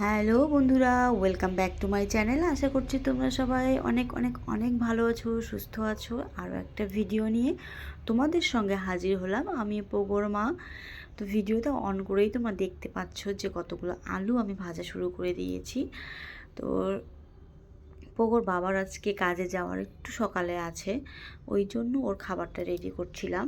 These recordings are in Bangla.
হ্যালো বন্ধুরা welcome back to my channel আশা করছি তোমরা সবাই অনেক অনেক অনেক ভালো আছো, সুস্থ আছো। আরও একটা ভিডিও নিয়ে তোমাদের সঙ্গে হাজির হলাম। আমি পোগোর মা তো ভিডিওটা অন করেই তোমরা দেখতে পাচ্ছ যে কতগুলো আলু আমি ভাজা শুরু করে দিয়েছি। তো পোগোর বাবার আজকে কাজে যাওয়ার একটু সকালে আছে, ওই জন্য ওর খাবারটা রেডি করছিলাম।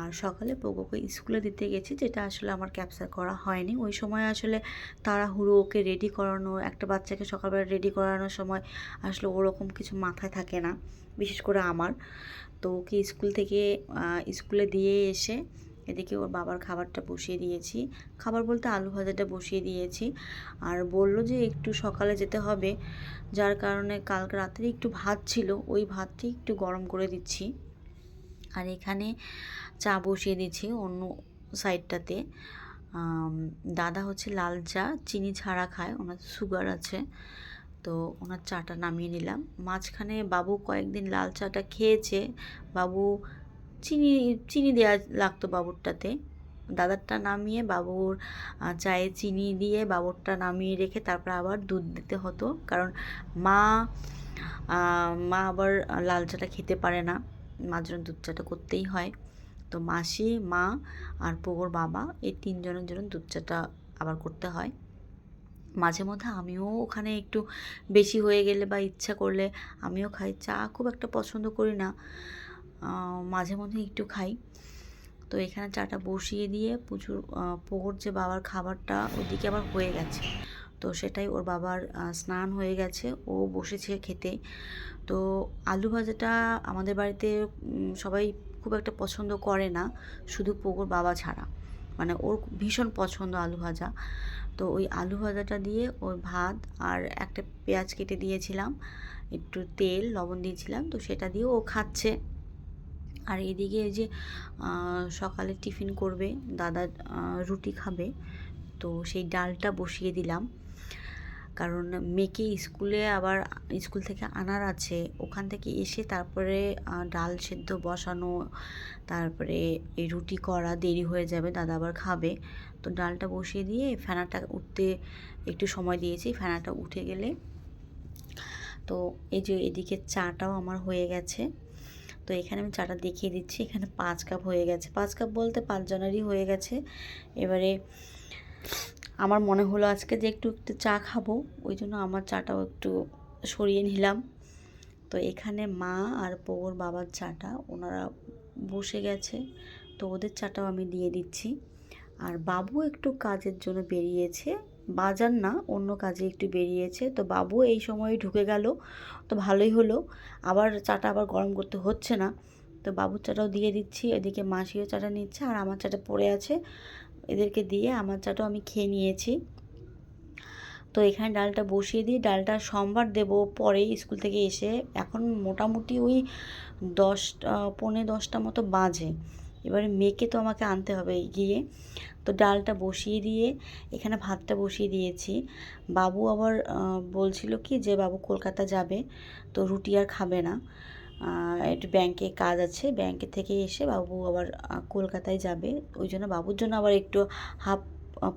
আর সকালে পোগোকে স্কুলে দিতে গেছি, যেটা আসলে আমার ক্যাপচার করা হয়নি। ওই সময় আসলে তাড়াহুড়ো ওকে রেডি করানো, একটা বাচ্চাকে সকালবেলা রেডি করানোর সময় আসলে ওরকম কিছু মাথায় থাকে না, বিশেষ করে আমার। তো ওকে স্কুল থেকে স্কুলে দিয়ে এসে এদিকে ওর বাবার খাবারটা বসিয়ে দিয়েছি। খাবার বলতে আলু ভাজাটা বসিয়ে দিয়েছি। আর বলল যে একটু সকালে যেতে হবে, যার কারণে কালকে রাত্রে একটু ভাত ছিল, ওই ভাতটি একটু গরম করে দিচ্ছি। আর এখানে চা বসিয়ে দিচ্ছি অন্য সাইডটাতে। দাদা হচ্ছে লাল চা, চিনি ছাড়া খায়, ওনার সুগার আছে। তো ওনার চাটা নামিয়ে নিলাম। মাঝখানে বাবু কয়েকদিন লাল চাটা খেয়েছে। বাবু চিনি চিনি দেওয়া লাগতো বাবুরটাতে। দাদারটা নামিয়ে বাবুর চায়ে চিনি দিয়ে বাবুরটা নামিয়ে রেখে তারপর আবার দুধ দিতে হতো। কারণ মা মা আবার লাল চাটা খেতে পারে না। মার জন্য দুধ চাটা করতেই হয়। তো মাসি, মা আর পোগোর বাবা এই তিনজনের জন্য দুধ চাটা আবার করতে হয়। মাঝে মধ্যে আমিও ওখানে একটু বেশি হয়ে গেলে বা ইচ্ছা করলে আমিও খাই। চা খুব একটা পছন্দ করি না। মাঝে মধ্যে একটু খাই। তো এখানে চাটা বসিয়ে দিয়ে প্রচুর পোগোর যে বাবার খাবারটা ওদিকে আবার হয়ে গেছে। তো সেটাই ওর বাবার স্নান হয়ে গেছে, ও বসেছে খেতে। তো আলু ভাজাটা আমাদের বাড়িতে সবাই খুব একটা পছন্দ করে না, শুধু পোগোর বাবা ছাড়া। মানে ওর ভীষণ পছন্দ আলু ভাজা। তো ওই আলু ভাজাটা দিয়ে ওই ভাত আর একটা পেঁয়াজ কেটে দিয়েছিলাম, একটু তেল, লবণ দিয়েছিলাম, তো সেটা দিয়ে ও খাচ্ছে। আর এদিকে যে সকালে টিফিন করবে, দাদা রুটি খাবে। তো সেই ডালটা বসিয়ে দিলাম। কারণ মেয়েকে স্কুলে আবার স্কুল থেকে আনার আছে। ওখান থেকে এসে তারপরে ডাল সেদ্ধ বসানো, তারপরে এই রুটি করা দেরি হয়ে যাবে, দাদা আবার খাবে। তো ডালটা বসিয়ে দিয়ে ফেনাটা উঠতে একটু সময় দিয়েছি। ফেনাটা উঠে গেলে তো এই যে এদিকে চাটাও আমার হয়ে গেছে। তো এখানে আমি চাটা দেখিয়ে দিচ্ছি। এখানে পাঁচ কাপ হয়ে গেছে। পাঁচ কাপ বলতে পাঁচজনেরই হয়ে গেছে। এবারে আমার মনে হলো আজকে যে একটু একটু চা খাব, ওই জন্য আমার চাটাও একটু সরিয়ে নিলাম। তো এখানে মা আর পৌর বাবার চাটা, ওনারা বসে গেছে। তো ওদের চাটাও আমি দিয়ে দিচ্ছি। আর বাবু একটু কাজের জন্য বেরিয়েছে। বাজার না, অন্য কাজে একটু বেরিয়েছে। তো বাবু এই সময় ঢুকে গেল, তো ভালোই হলো। আবার চাটা আবার গরম করতে হচ্ছে না। তো বাবুর চাটাও দিয়ে দিচ্ছি, এদিকে মাসিও চাটা নিচ্ছে আর আমার চাটা পড়ে আছে। এদেরকে দিয়ে আমার চাটাও আমি খেয়ে নিয়েছি। তো এখানে ডালটা বসিয়ে দিয়ে ডালটা সোমবার দেবো পরে স্কুল থেকে এসে। এখন মোটামুটি ওই দশটা, পৌনে দশটা মতো বাজে। এবারে মেয়েকে তো আমাকে আনতে হবে গিয়ে। তো ডালটা বসিয়ে দিয়ে, এখানে ভাতটা বসিয়ে দিয়েছি। বাবু আবার বলছিল কি যে বাবু কলকাতা যাবে, তো রুটি আর খাবে না। একটু ব্যাংকে কাজ আছে, ব্যাংকে থেকে এসে বাবু আবার কলকাতায় যাবে। ওই জন্য বাবুর জন্য আবার একটু হাফ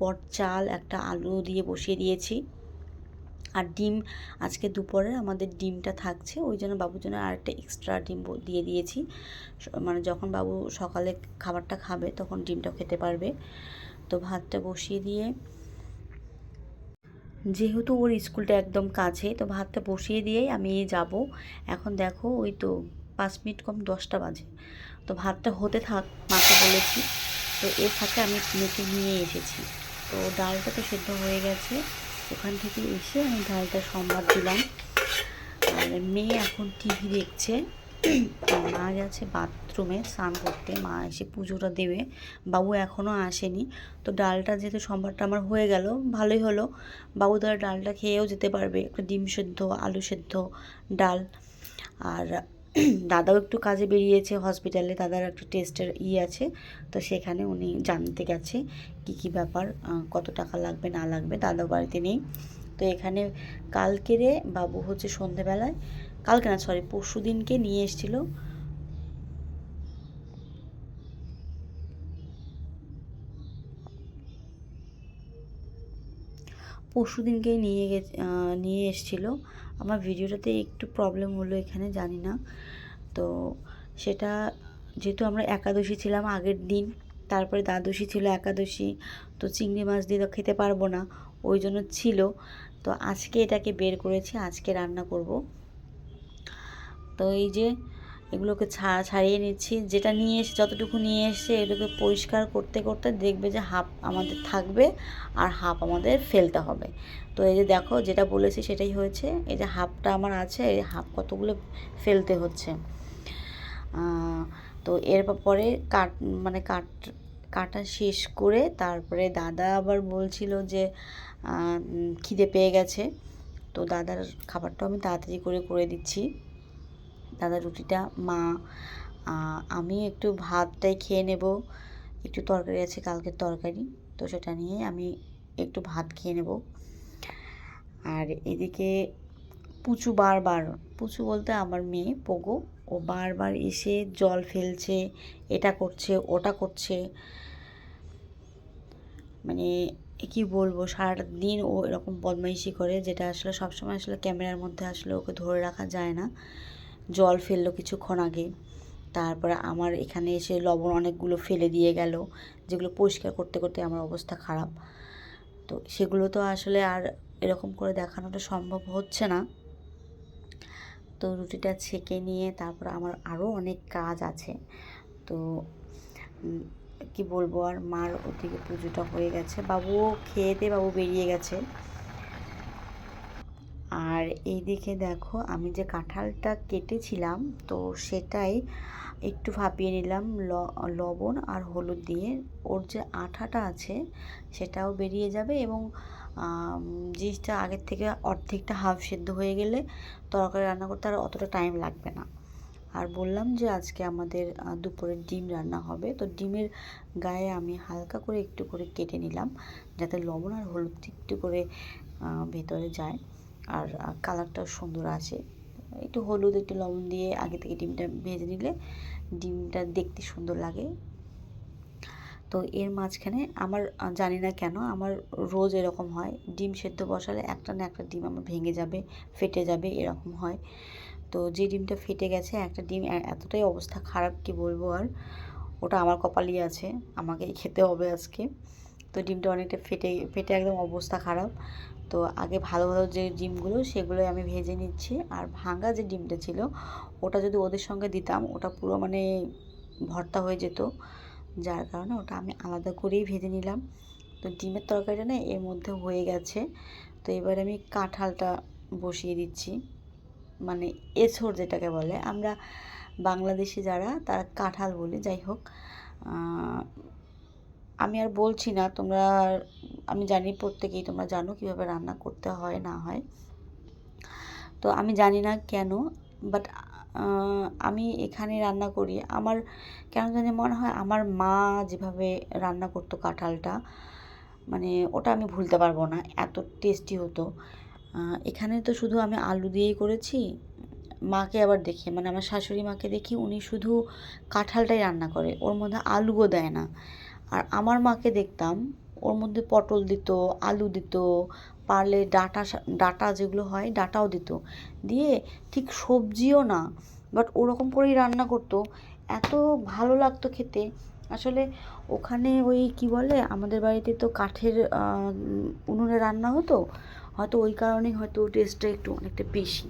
পট চাল, একটা আলু দিয়ে বসিয়ে দিয়েছি। আর ডিম, আজকে দুপুরে আমাদের ডিমটা থাকছে, ওই জন্য বাবুর জন্য আরেকটা এক্সট্রা ডিম দিয়ে দিয়েছি। মানে যখন বাবু সকালে খাবারটা খাবে তখন ডিমটা খেতে পারবে। তো ভাতটা বসিয়ে দিয়ে, যেহেতু ওর স্কুলটা একদম কাছে, তো ভাতটা বসিয়ে দিয়েই আমি যাব। এখন দেখো, ওই তো পাঁচ মিনিট কম দশটা বাজে। তো ভাতটা হতে থাক, মাকে বলেছি। তো এর ফাঁকে আমি মেয়েকে নিয়ে এসেছি। তো ডালটা তো সেদ্ধ হয়ে গেছে। ওখান থেকে এসে আমি ডালটা সম্বাদ দিলাম। আর মেয়ে এখন টিভি দেখছে। মা গেছে বাথরুমে স্নান করতে। মা এসে পুজোটা দেবে। বাবু এখনও আসেনি। তো ডালটা যেহেতু সম্বারটা আমার হয়ে গেল, ভালোই হলো। বাবু তারা ডালটা খেয়েও যেতে পারবে। একটা ডিম সেদ্ধ, আলু সেদ্ধ, ডাল। আর দাদাও একটু কাজে বেরিয়েছে হসপিটালে দাদার একটা টেস্টের ই আছে, তো সেখানে উনি জানতে গেছে কি কি ব্যাপার কত টাকা লাগবে, না লাগবে, দাদাও বাড়িতে নেই। তো এখানে কালকেরে বাবু হচ্ছে সন্ধেবেলায়, কালকে না সরি পরশু দিনকে নিয়ে এসেছিল। পরশু দিনকেই নিয়ে গে নিয়ে এসেছিল। আমার ভিডিওটাতে একটু প্রবলেম হলো এখানে, জানি না। তো সেটা যেহেতু আমরা একাদশী ছিলাম আগের দিন, তারপরে দ্বাদশী ছিল একাদশী, তো চিংড়ি মাছ দিয়ে তো খেতে পারব না, ওই জন্য ছিল। তো আজকে এটাকে বের করেছি, আজকে রান্না করব। তো এই যে এগুলোকে ছাড়া ছাড়িয়ে নিচ্ছি। যেটা নিয়ে এসে, যতটুকু নিয়ে এসে এগুলোকে পরিষ্কার করতে করতে দেখবে যে হাফ আমাদের থাকবে আর হাফ আমাদের ফেলতে হবে। তো এই যে দেখো, যেটা বলেছি সেটাই হয়েছে। এই যে হাফটা আমার আছে, এই হাফ কতগুলো ফেলতে হচ্ছে। তো এর পরে কাট মানে কাট, কাটা শেষ করে তারপরে দাদা আবার বলছিল যে খিদে পেয়ে গেছে। তো দাদার খাবারটাও আমি তাড়াতাড়ি করে করে দিচ্ছি। দাদা রুটিটা, মা আমি একটু ভাতটাই খেয়ে নেব। একটু তরকারি আছে, কালকের তরকারি। তো সেটা নিয়ে আমি একটু ভাত খেয়ে নেব। আর এদিকে পুচু বারবার, পুচু বলতে আমার মেয়ে পোগো। ও বারবার এসে জল ফেলছে, এটা করছে, ওটা করছে। মানে কি বলব সারাটা দিন ও এরকম বদমাইশি করে, যেটা আসলে সবসময় আসলে ক্যামেরার মধ্যে আসলে ওকে ধরে রাখা যায় না। জল ফেলল কিছুক্ষণ আগে। তারপরে আমার এখানে এসে লবণ অনেকগুলো ফেলে দিয়ে গেল, যেগুলো পরিষ্কার করতে করতে আমার অবস্থা খারাপ। তো সেগুলো তো আসলে আর এরকম করে দেখানোটা সম্ভব হচ্ছে না। তো রুটিটা ছেঁকে নিয়ে তারপর আমার আরও অনেক কাজ আছে। তো কি বলব আর? মার ওদিকে পুজোটা হয়ে গেছে। বাবুও খেয়ে দিয়ে বাবু বেরিয়ে গেছে। আর এই দিকে দেখো আমি যে কাঁঠালটা কেটেছিলাম, তো সেটাই একটু ভাপিয়ে নিলাম লবণ আর হলুদ দিয়ে। ওর যে আঠাটা আছে সেটাও বেরিয়ে যাবে এবং জিনিসটা আগের থেকে অর্ধেকটা হাফ সেদ্ধ হয়ে গেলে তরকারি রান্না করতে আর অতটা টাইম লাগবে না। আর বললাম যে আজকে আমাদের দুপুরের ডিম রান্না হবে, তো ডিমের গায়ে আমি হালকা করে একটু করে কেটে নিলাম যাতে লবণ আর হলুদ একটু করে ভেতরে যায়। আর কালারটাও সুন্দর আসে একটু হলুদ, একটু লবণ দিয়ে আগে থেকে ডিমটা ভেজে নিলে ডিমটা দেখতে সুন্দর লাগে। তো এর মাঝখানে আমার জানি না কেন, আমার রোজ এরকম হয়। ডিম সেদ্ধ বসালে একটা না একটা ডিম আমার ভেঙে যাবে, ফেটে যাবে, এরকম হয়। তো যে ডিমটা ফেটে গেছে, একটা ডিম এতটাই অবস্থা খারাপ কি বলব আর? ওটা আমার কপালই আছে, আমাকেই খেতে হবে আজকে। তো ডিমটা অনেকটা ফেটে ফেটে একদম অবস্থা খারাপ। তো আগে ভালো ভালো যে ডিমগুলো সেগুলো আমি ভেজে নিচ্ছি। আর ভাঙা যে ডিমটা ছিল, ওটা যদি ওদের সঙ্গে দিতাম, ওটা পুরো মানে ভর্তা হয়ে যেত। যার কারণে ওটা আমি আলাদা করেই ভেজে নিলাম। তো ডিমের তরকারিটা না এর মধ্যে হয়ে গেছে। তো এবার আমি কাঁঠালটা বসিয়ে দিচ্ছি। মানে এছর যেটাকে বলে। আমরা বাংলাদেশি যারা, তারা কাঁঠাল বলি, যাই হোক। আমি আর বলছি না, তোমরা আমি জানি প্রত্যেকেই তোমরা জানো কীভাবে রান্না করতে হয়, না হয়। তো আমি জানি না কেন বাট আমি এখানে রান্না করি। আমার কেন জানি মনে হয় আমার মা যেভাবে রান্না করতো কাঁঠালটা মানে ওটা আমি ভুলতে পারব না, এত টেস্টি হতো। এখানে তো শুধু আমি আলু দিয়েই করেছি, মাকে আবার দেখি মানে আমার শাশুড়ি মাকে দেখি উনি শুধু কাঁঠালটাই রান্না করে, ওর মধ্যে আলুও দেয় না। আর আমার মাকে দেখতাম ওর মধ্যে পটল দিত, আলু দিত, পারলে ডাটা ডাটা যেগুলো হয় ডাটাও দিত। দিয়ে ঠিক সবজিও না বাট ওরকম করেই রান্না করতো। এত ভালো লাগতো খেতে। আসলে ওখানে ওই কি বলে, আমাদের বাড়িতে তো কাঠের উনুনে রান্না হতো। হয়তো ওই কারণেই হয়তো টেস্টটা একটু অনেকটা বেশি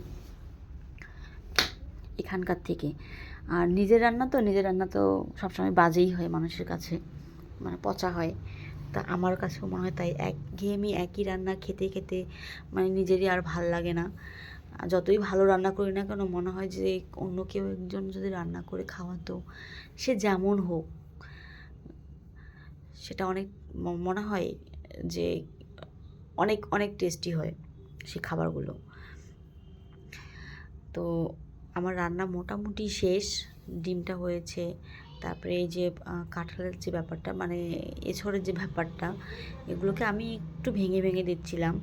এখানকার থেকে। আর নিজের রান্না তো, নিজের রান্না তো সবসময় বাজেই হয় মানুষের কাছে। মানে পচা হয়। তা আমার কাছেও মনে হয় তাই এক, ঘেয়েমি একই রান্না খেতে খেতে মানে নিজেরই আর ভালো লাগে না। যতই ভালো রান্না করি না কেন মনে হয় যে অন্য কেউ একজন যদি রান্না করে খাওয়াতো, সে যেমন হোক, সেটা অনেক মনে হয় যে অনেক অনেক টেস্টি হয় সেই খাবারগুলো। তো আমার রান্না মোটামুটি শেষ, ডিমটা হয়েছে তারপরে এই যে কাঁঠালের যে ব্যাপারটা মানে এছড়ের যে ব্যাপারটা, এগুলোকে আমি একটু ভেঙে ভেঙে দিচ্ছিলাম।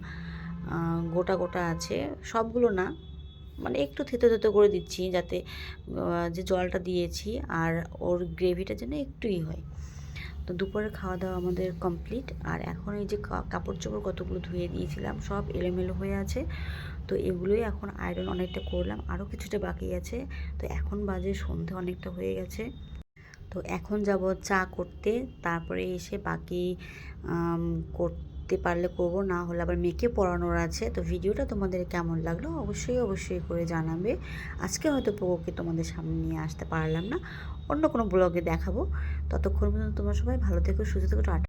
গোটা গোটা আছে। সবগুলো না মানে একটু থেতো থেতো করে দিচ্ছি যাতে যে জলটা দিয়েছি আর ওর গ্রেভিটা যেন একটুই হয়। তো দুপুরে খাওয়া দাওয়া আমাদের কমপ্লিট। আর এখন এই যে কাপড় চোপড় কতগুলো ধুয়ে দিয়েছিলাম, সব এলোমেলো হয়ে আছে। তো এগুলোই এখন আয়রন অনেকটা করলাম। আরও কিছুটা বাকি আছে। তো এখন বাজে সন্ধে অনেকটা হয়ে গেছে। তো এখন যাব চা করতে, তারপরে এসে বাকি করতে পারলে করব, না হলে আবার মেয়েকে পড়ানোর আছে। তো ভিডিওটা তোমাদের কেমন লাগল অবশ্যই অবশ্যই করে জানাবে। আজকে হয়তো পোকোকে তোমাদের সামনে নিয়ে আসতে পারলাম না। অন্য কোনো ব্লগে দেখাবো। ততক্ষণ পর্যন্ত তোমরা সবাই ভালো থেকো, সুস্থ থেকো